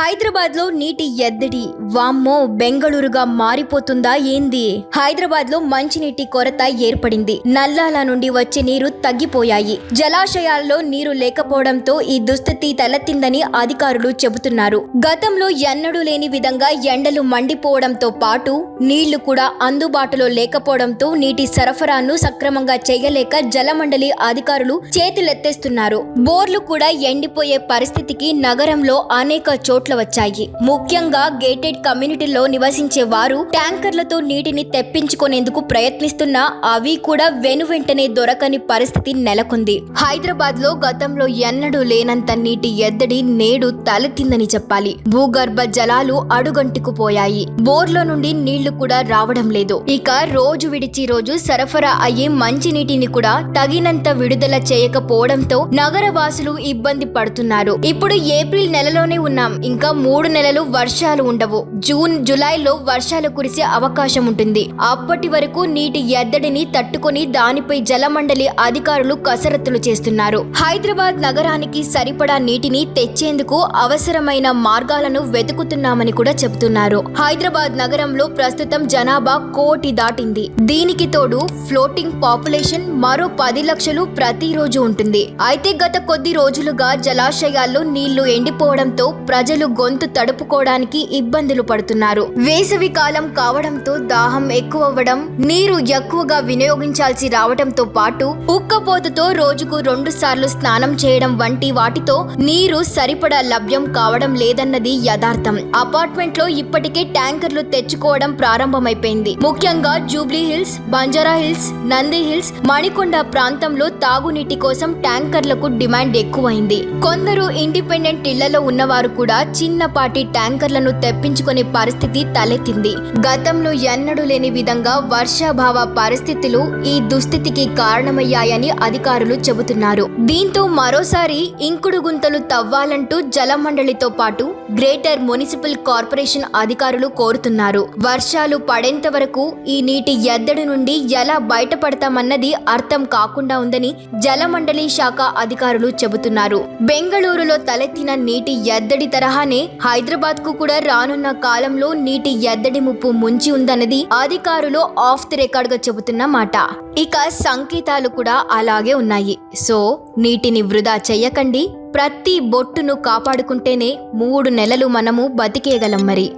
హైదరాబాద్లో నీటి ఎద్దడి వామ్మో బెంగళూరుగా మారిపోతుందా ఏంది? హైదరాబాద్లో మంచినీటి కొరత ఏర్పడింది. నల్లాల నుండి వచ్చే నీరు తగ్గిపోయాయి. జలాశయాల్లో నీరు లేకపోవడంతో ఈ దుస్థితి తలెత్తిందని అధికారులు చెబుతున్నారు. గతంలో ఎన్నడూ లేని విధంగా ఎండలు మండిపోవడంతో పాటు నీళ్ళు కూడా అందుబాటులో లేకపోవడంతో నీటి సరఫరాను సక్రమంగా చేయలేక జలమండలి అధికారులు చేతులెత్తేస్తున్నారు. బోర్లు కూడా ఎండిపోయే పరిస్థితికి నగరంలో అనేక చోట్ల వచ్చాయి. ముఖ్యంగా గేటెడ్ కమ్యూనిటీలో నివసించే వారు ట్యాంకర్లతో నీటిని తెప్పించుకునేందుకు ప్రయత్నిస్తున్నా అవి కూడా వెను వెంటనే దొరకని పరిస్థితి నెలకొంది. హైదరాబాద్లో గతంలో ఎన్నడూ లేనంత నీటి ఎద్దడి నేడు తలెత్తిందని చెప్పాలి. భూగర్భ జలాలు అడుగంటుకుపోయాయి బోర్లో నుండి నీళ్ళు కూడా రావడం లేదు. ఇక రోజు విడిచి రోజు సరఫరా అయ్యే మంచినీటిని కూడా తగినంత విడుదల చేయకపోవడంతో నగర వాసులు ఇబ్బంది పడుతున్నారు. ఇప్పుడు ఏప్రిల్ నెలలోనే ఉన్నాం. ఇంకా ఇంకా మూడు నెలలు వర్షాలు ఉండవు. జూన్ జూలైలో వర్షాలు కురిసే అవకాశం ఉంటుంది. అప్పటి వరకు నీటి ఎద్దడిని తట్టుకొని దానిపై జలమండలి అధికారులు కసరత్తులు చేస్తున్నారు. హైదరాబాద్ నగరానికి సరిపడా నీటిని తెచ్చేందుకు అవసరమైన మార్గాలను వెతుకుతున్నామని కూడా చెబుతున్నారు. హైదరాబాద్ నగరంలో ప్రస్తుతం జనాభా కోటి దాటింది. దీనికి తోడు ఫ్లోటింగ్ పాపులేషన్ మరో పది లక్షలు ప్రతిరోజు ఉంటుంది. అయితే గత కొద్ది రోజులుగా జలాశయాల్లో నీళ్ళు ఎండిపోవడంతో ప్రజలు గొంతు తడుపుకోవడానికి ఇబ్బందులు పడుతున్నారు. వేసవి కాలం కావడంతో దాహం ఎక్కువవ్వడం నీరు ఎక్కువగా వినియోగించాల్సి రావడంతో పాటు ఉక్కపోతతో రోజుకు రెండు సార్లు స్నానం చేయడం వంటి వాటితో నీరు సరిపడా లభ్యం కావడం లేదన్నది యథార్థం. అపార్ట్మెంట్లో ఇప్పటికే ట్యాంకర్లు తెచ్చుకోవడం ప్రారంభమైపోయింది. ముఖ్యంగా Jubilee Hills Banjara Hills Nandi Hills Manikonda ప్రాంతంలో తాగునీటి కోసం ట్యాంకర్లకు డిమాండ్ ఎక్కువైంది. కొందరు ఇండిపెండెంట్ ఇళ్ళలో ఉన్నవారు కూడా చిన్నపాటి ట్యాంకర్లను తెప్పించుకునే పరిస్థితి తలెత్తింది. గతంలో ఎన్నడూ లేని విధంగా వర్షాభావ పరిస్థితులు ఈ దుస్థితికి కారణమయ్యాయని అధికారులు చెబుతున్నారు. దీంతో మరోసారి ఇంకుడు గుంతలు తవ్వాలంటూ జలమండలితో పాటు గ్రేటర్ మున్సిపల్ కార్పొరేషన్ అధికారులు కోరుతున్నారు. వర్షాలు పడేంత వరకు ఈ నీటి ఎద్దడి నుండి ఎలా బయటపడతామన్నది అర్థం కాకుండా ఉందని జలమండలి శాఖ అధికారులు చెబుతున్నారు. బెంగళూరులో తలెత్తిన నీటి ఎద్దడి తరహా అలానే హైదరాబాద్కు కూడా రానున్న కాలంలో నీటి ఎద్దడి ముప్పు ముంచి ఉందన్నది అధికారులు ఆఫ్ ది రికార్డ్గా చెబుతున్న మాట. ఇక సంకేతాలు కూడా అలాగే ఉన్నాయి. సో నీటిని వృధా చెయ్యకండి. ప్రతి బొట్టును కాపాడుకుంటేనే మూడు నెలలు మనము బతికేయగలం మరి.